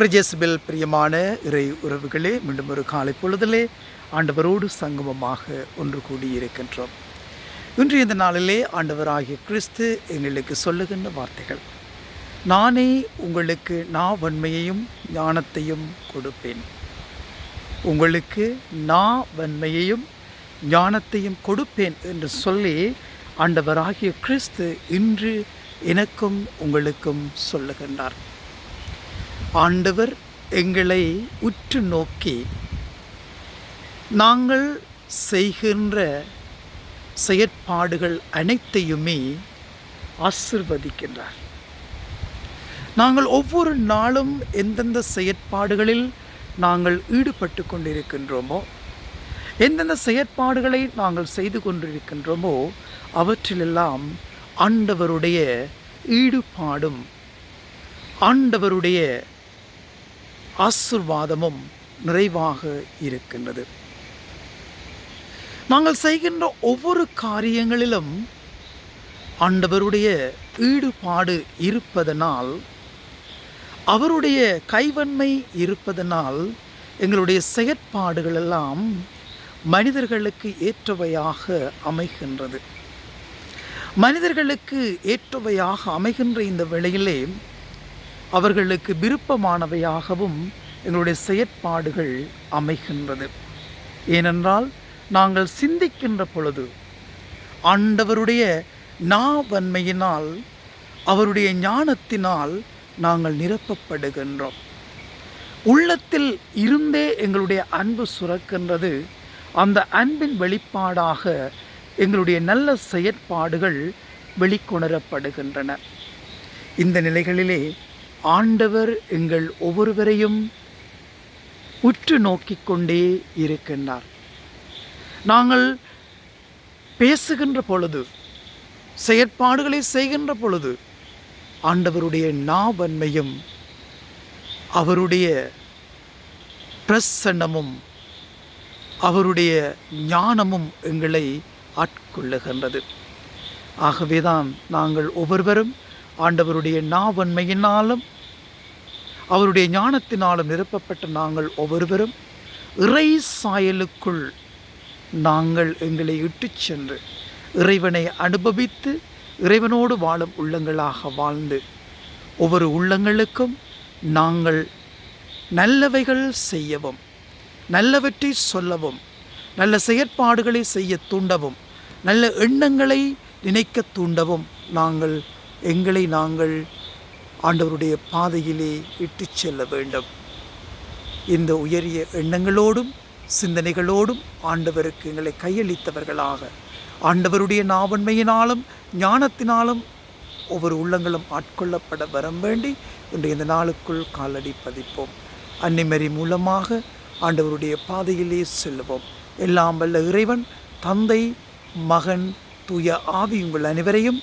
பிரஜேசபில் பிரியமான இறை உறவுகளே மீண்டும் ஒரு காலை பொழுதிலே ஆண்டவரோடு சங்கமமாக ஒன்று கூடியிருக்கின்றோம். இன்று இந்த நாளிலே ஆண்டவராகிய கிறிஸ்து எங்களுக்கு சொல்லுகின்ற வார்த்தைகள் நானே உங்களுக்கு நான் வன்மையையும் ஞானத்தையும் கொடுப்பேன். உங்களுக்கு நான் வன்மையையும் ஞானத்தையும் கொடுப்பேன் என்று சொல்லி ஆண்டவராகிய கிறிஸ்து இன்று எனக்கும் உங்களுக்கும் சொல்லுகின்றார். ஆண்டவர் எங்களை உற்று நோக்கி நாங்கள் செய்கின்ற செயற்பாடுகள் அனைத்தையுமே ஆசிர்வதிக்கின்றார். நாங்கள் ஒவ்வொரு நாளும் எந்தெந்த செயற்பாடுகளில் நாங்கள் ஈடுபட்டு கொண்டிருக்கின்றோமோ எந்தெந்த செயற்பாடுகளை நாங்கள் செய்து கொண்டிருக்கின்றோமோ அவற்றிலெல்லாம் ஆண்டவருடைய ஈடுபாடும் ஆண்டவருடைய ஆசிர்வாதமும் நிறைவாக இருக்கின்றது. நாங்கள் செய்கின்ற ஒவ்வொரு காரியங்களிலும் ஆண்டவருடைய ஈடுபாடு இருப்பதனால் அவருடைய கைவன்மை இருப்பதனால் எங்களுடைய செயற்பாடுகள் எல்லாம் மனிதர்களுக்கு ஏற்றவையாக அமைகின்றது. மனிதர்களுக்கு ஏற்றவையாக அமைகின்ற இந்த வேளையிலே அவர்களுக்கு விருப்பமானவையாகவும் எங்களுடைய செயற்பாடுகள் அமைகின்றது. ஏனென்றால் நாங்கள் சிந்திக்கின்ற பொழுது ஆண்டவருடைய நாவன்மையினால் அவருடைய ஞானத்தினால் நாங்கள் நிரப்பப்படுகின்றோம். உள்ளத்தில் இருந்தே எங்களுடைய அன்பு சுரக்கின்றது. அந்த அன்பின் வெளிப்பாடாக எங்களுடைய நல்ல செயற்பாடுகள் வெளிக்கொணரப்படுகின்றன. இந்த நிலைகளிலே ஆண்டவர் எங்கள் ஒவ்வொருவரையும் உற்று நோக்கிக் கொண்டே இருக்கின்றார். நாங்கள் பேசுகின்ற பொழுது செயற்பாடுகளை செய்கின்ற பொழுது ஆண்டவருடைய நாவன்மையும் அவருடைய பிரசன்னமும் அவருடைய ஞானமும் எங்களை ஆட்கொள்ளுகின்றது. ஆகவேதான் நாங்கள் ஒவ்வொருவரும் ஆண்டவருடைய நாவன்மையினாலும் அவருடைய ஞானத்தினாலும் நிரப்பப்பட்ட நாங்கள் ஒவ்வொருவரும் இறை சாயலுக்குள் நாங்கள் எங்களை இட்டுச் சென்று இறைவனை அனுபவித்து இறைவனோடு வாழும் உள்ளங்களாக வாழ்ந்து ஒவ்வொரு உள்ளங்களுக்கும் நாங்கள் நல்லவைகள் செய்யவும் நல்லவற்றை சொல்லவும் நல்ல செயற்பாடுகளை செய்ய தூண்டவும் நல்ல எண்ணங்களை நினைக்க தூண்டவும் நாங்கள் எங்களை நாங்கள் ஆண்டவருடைய பாதையிலே இட்டுச் செல்ல வேண்டும். இந்த உயரிய எண்ணங்களோடும் சிந்தனைகளோடும் ஆண்டவருக்கு எங்களை கையளித்தவர்களாக. ஆண்டவருடைய நாவன்மையினாலும் ஞானத்தினாலும் ஒவ்வொரு உள்ளங்களும் ஆட்கொள்ளப்பட வரம் வேண்டி இன்று இந்த நாளுக்குள் காலடி பதிப்போம். அன்னிமரி மூலமாக ஆண்டவருடைய பாதையிலே செல்லுவோம் எல்லாம் வல்ல இறைவன் தந்தை மகன் தூய ஆவி உங்கள் அனைவரையும்